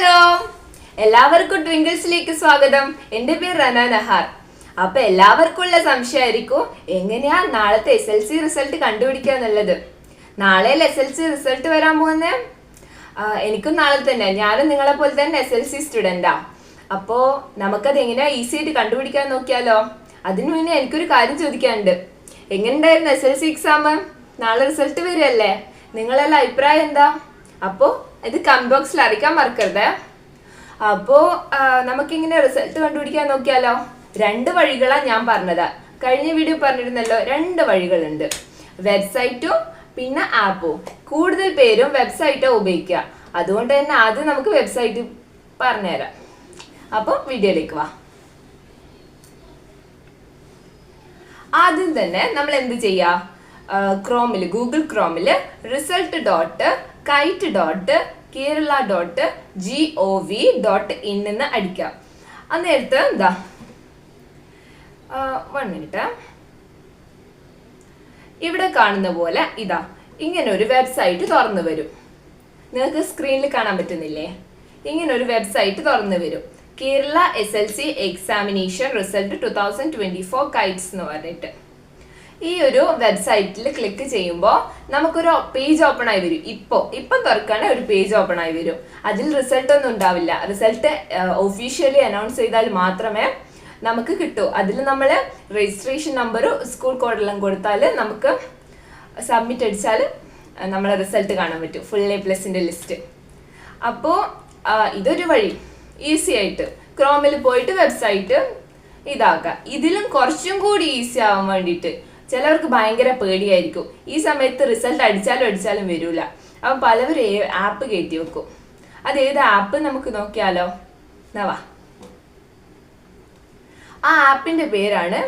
Hello എല്ലാവർക്കും ട്വിങ്കിൾസിലേക്ക് സ്വാഗതം. എന്റെ പേര് റന നഹാർ. അപ്പൊ എല്ലാവർക്കും ഉള്ള സംശയമായിരിക്കും എങ്ങനെയാ നാളത്തെ എസ് എൽ സി റിസൾട്ട് കണ്ടുപിടിക്കുക എന്നുള്ളത്? നാളെ എസ് എൽ സി റിസൾട്ട് വരാൻ പോകുന്നേ? എനിക്കും നാളെ തന്നെ. ഞാനും നിങ്ങളെ പോലെ തന്നെ എസ് എൽ സി സ്റ്റുഡന്റാ അപ്പോ നമുക്കത് എങ്ങനെയാ ഈസി ആയിട്ട് കണ്ടുപിടിക്കാൻ നോക്കിയാലോ? അതിനു മുന്നേ എനിക്കൊരു കാര്യം ചോദിക്കാനുണ്ട്. എങ്ങനെയുണ്ടായിരുന്നു എസ് എൽ സി എക്സാം നാളെ റിസൾട്ട് വരികയല്ലേ? നിങ്ങളെല്ലാം അഭിപ്രായം എന്താ? അപ്പോ ഇത് കംബോക്സിൽ ബോക്സിൽ അറിയിക്കാൻ മറക്കരുത്. അപ്പോ നമുക്കിങ്ങനെ റിസൾട്ട് കണ്ടുപിടിക്കാൻ നോക്കിയാലോ? രണ്ട് വഴികളാണ് ഞാൻ പറഞ്ഞത്. കഴിഞ്ഞ വീഡിയോ പറഞ്ഞിരുന്നല്ലോ രണ്ട് വഴികളുണ്ട്. വെബ്സൈറ്റും പിന്നെ ആപ്പും കൂടുതൽ പേരും വെബ്സൈറ്റോ ഉപയോഗിക്കുക. അതുകൊണ്ട് തന്നെ ആദ്യം നമുക്ക് വെബ്സൈറ്റ് പറഞ്ഞുതരാം. അപ്പോൾ വീഡിയോയിലേക്ക് വാ. ആദ്യം തന്നെ നമ്മൾ എന്ത് ചെയ്യാ? ക്രോമിൽ Google ക്രോമിൽ result dot kite dot Kerala dot G O V dot in എന്ന് അടിക്കാം അന്നേരത്ത് എന്താ വൺ മിനിറ്റ് ഇവിടെ കാണുന്ന പോലെ ഇതാ ഇങ്ങനെ ഒരു വെബ്സൈറ്റ് തുറന്നു വരും. നിങ്ങൾക്ക് സ്ക്രീനിൽ കാണാൻ പറ്റുന്നില്ലേ? ഇങ്ങനെ ഒരു വെബ്സൈറ്റ് തുറന്നു വരും. Kerala S L C examination result two thousand twenty four kites എന്ന് പറഞ്ഞിട്ട്. ഈ ഒരു വെബ്സൈറ്റിൽ ക്ലിക്ക് ചെയ്യുമ്പോൾ നമുക്കൊരു പേജ് ഓപ്പൺ ആയി വരും. ഇപ്പോൾ ഇപ്പം തുറക്കാണ് ഒരു പേജ് ഓപ്പൺ ആയി വരും. അതിൽ റിസൾട്ട് ഒന്നും ഉണ്ടാവില്ല. റിസൾട്ട് ഒഫീഷ്യലി അനൗൺസ് ചെയ്താൽ മാത്രമേ നമുക്ക് കിട്ടൂ. അതിൽ നമ്മൾ രജിസ്ട്രേഷൻ നമ്പറും സ്കൂൾ കോഡെല്ലാം കൊടുത്താൽ നമുക്ക് സബ്മിറ്റ് അടിച്ചാൽ നമ്മളെ റിസൾട്ട് കാണാൻ പറ്റും. ഫുൾ എ പ്ലസിന്റെ ലിസ്റ്റ് അപ്പോൾ ഇതൊരു വഴി. ഈസി ആയിട്ട്. ക്രോമിൽ പോയിട്ട് വെബ്സൈറ്റ് ഇതാക്കാം. ഇതിലും കുറച്ചും കൂടി ഈസി ആവാൻ വേണ്ടിയിട്ട് ചിലവർക്ക് ഭയങ്കര പേടിയായിരിക്കും. ഈ സമയത്ത് റിസൾട്ട് അടിച്ചാലും അടിച്ചാലും വരില്ല അപ്പം പലവരും ആപ്പ് കയറ്റി വെക്കും. അത് ഏത് ആപ്പ് നമുക്ക് നോക്കിയാലോ? നവാ ആ ആപ്പിന്റെ പേരാണ്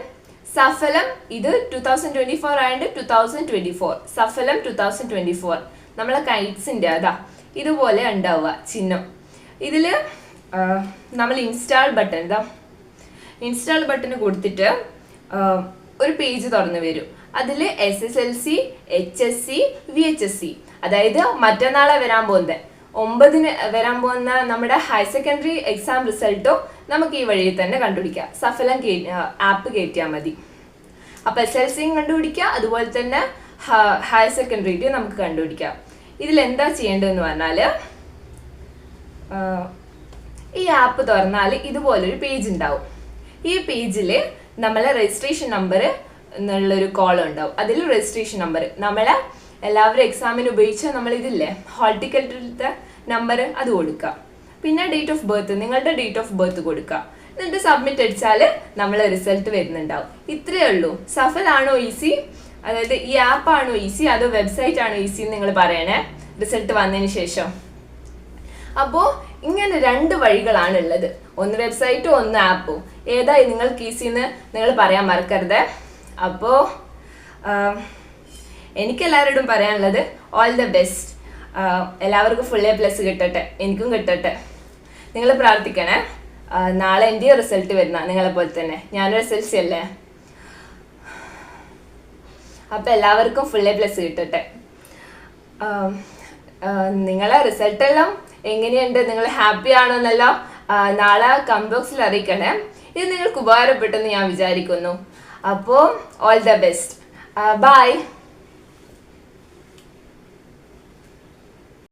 സഫലം. ഇത് two thousand twenty four and two thousand twenty four Saphalam two thousand twenty four നമ്മളെ കൈറ്റ്സിന്റെ അതാ. ഇതുപോലെ ഉണ്ടാവുക ചിഹ്നം. ഇതിൽ നമ്മൾ ഇൻസ്റ്റാൾ ബട്ടൺ ഇതാ ഇൻസ്റ്റാൾ ബട്ടൺ കൊടുത്തിട്ട് ഒരു പേജ് തുറന്നു വരും. അതിൽ S S L C H S C V H S C അതായത് മറ്റന്നാളെ വരാൻ പോകുന്നത്. ഒമ്പതിന് വരാൻ പോകുന്ന നമ്മുടെ ഹയർ സെക്കൻഡറി എക്സാം റിസൾട്ടും നമുക്ക് ഈ വഴിയിൽ തന്നെ കണ്ടുപിടിക്കാം. സഫലം ആപ്പ് കയറ്റിയാൽ മതി. അപ്പൊ എസ് എൽ സിയും കണ്ടുപിടിക്കുക അതുപോലെ തന്നെ ഹയർ സെക്കൻഡറിയും നമുക്ക് കണ്ടുപിടിക്കാം. ഇതിൽ എന്താ ചെയ്യേണ്ടതെന്ന് പറഞ്ഞാൽ ഈ ആപ്പ് തുറന്നാൽ ഇതുപോലൊരു പേജ് ഉണ്ടാവും. ഈ പേജിൽ നമ്മളെ രജിസ്ട്രേഷൻ നമ്പർ എന്നുള്ളൊരു കോൾ ഉണ്ടാവും. അതിൽ രജിസ്ട്രേഷൻ നമ്പർ നമ്മളെ എല്ലാവരും എക്സാമിന് ഉപയോഗിച്ച നമ്മൾ ഇതില്ലേ നമ്പർ അത് കൊടുക്കുക. പിന്നെ ഡേറ്റ് ഓഫ് ബർത്ത് നിങ്ങളുടെ ഡേറ്റ് ഓഫ് ബർത്ത് കൊടുക്കുക. എന്നിട്ട് സബ്മിറ്റ് അടിച്ചാൽ നമ്മളെ റിസൾട്ട് വരുന്നുണ്ടാവും. ഇത്രയേ ഉള്ളൂ. സഫലാണോ ഈസി അതായത് ഈ ആപ്പ് ആണോ ഈസി അതോ വെബ്സൈറ്റ് ആണോ ഈസി എന്ന് നിങ്ങൾ പറയണേ? റിസൾട്ട് വന്നതിന് ശേഷം. അപ്പോ ഇങ്ങനെ രണ്ട് വഴികളാണ് ഉള്ളത് ഒന്ന് വെബ്സൈറ്റും ഒന്ന് ആപ്പും ഏതായി നിങ്ങൾക്ക് ഈസി എന്ന് നിങ്ങൾ പറയാൻ മറക്കരുത്. അപ്പോൾ എനിക്ക് എല്ലാവരോടും പറയാനുള്ളത് ഓൾ ദ ബെസ്റ്റ് എല്ലാവർക്കും ഫുൾ എ പ്ലസ് കിട്ടട്ടെ. എനിക്കും കിട്ടട്ടെ. നിങ്ങൾ പ്രാർത്ഥിക്കണേ. നാളെ എന്റെ റിസൾട്ട് വരുന്ന നിങ്ങളെ പോലെ തന്നെ. ഞാനൊരു സി അല്ലേ അപ്പം എല്ലാവർക്കും ഫുൾ എ പ്ലസ് കിട്ടട്ടെ. നിങ്ങളെ റിസൾട്ട് എല്ലാം എങ്ങനെയുണ്ട്? നിങ്ങൾ ഹാപ്പി ആണോ എന്നല്ലോ നാളെ കംബോക്സിൽ ബോക്സിൽ അറിയിക്കണേ. ഇത് നിങ്ങൾക്ക് ഉപകാരപ്പെട്ടെന്ന് ഞാൻ വിചാരിക്കുന്നു. അപ്പോൾ ഓൾ ദ ബെസ്റ്റ് ബൈ